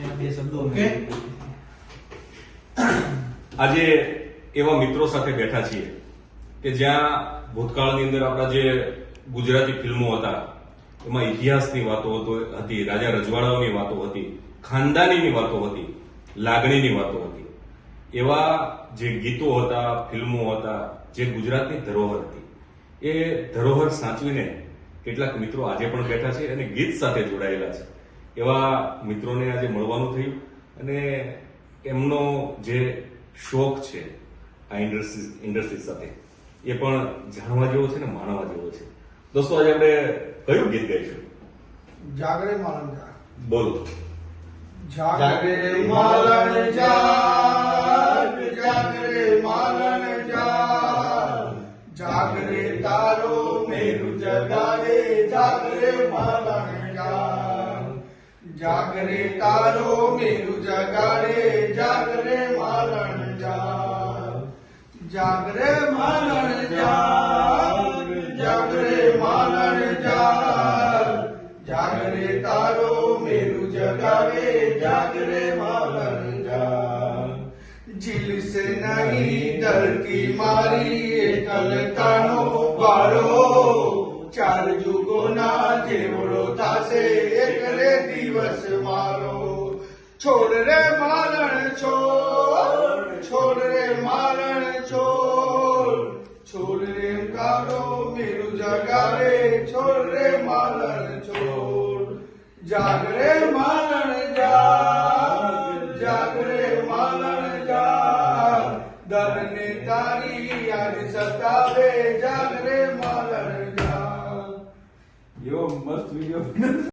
ત્યાં બે શબ્દો ઓકે. આજે એવા મિત્રો સાથે બેઠા છીએ કે જ્યાં ભૂતકાળની અંદર આપણા જે ગુજરાતી ફિલ્મો હતા એમાં ઇતિહાસની વાતો હતો- હતી રાજા રજવાડાઓની વાતો હતી ખાનદાનીની વાતો હતી લાગણીની વાતો હતી. એવા જે ગીતો હતા ફિલ્મો હતા જે ગુજરાતની ધરોહર હતી. એ ધરોહર સાચવીને કેટલાક મિત્રો આજે પણ બેઠા છે અને ગીત સાથે જોડાયેલા છે. એવા મિત્રોને આજે મળવાનું થયું અને એમનો જે શોખ છે આ ઇન્ડસ્ટ્રી ઇન્ડસ્ટ્રી સાથે એ પણ જાણવા જેવો છે ને માણવા જેવો છે. દોસ્તો આજે આપણે કયું ગીત ગાઈશું? જાગરે માલણ જા બોલો. જાગરે માલણ જા જાગરે માલણ જા જાગરે તારો મેરુ જગાડે જાગરે માલણ જાગ. જાગરે તારો મેરુ જગાડે, જાગરે માલણ જાગ જાગરે મારણ જાગ જાગરે માલણ જાગ જાગરે તારો મેરુ જગાવે જાગરે માલણ જાગ જીલસે નહીં ધરતી મારી એકલતાનો વાળો ચાર જુગોના જેવડો થાશે, એક છોડ રે મારણ છોડ છોડ રે મારણ છોડ. છોડ રે કારો મેરું જગારે છોડ રે મારણ છોડ. જાગરે મારણ જાગ જાગરે મારણ જાગ. દરને તારી યાદ સતાવે જાગરે મારણ જાગ. એવો મસ્ત વીડિયો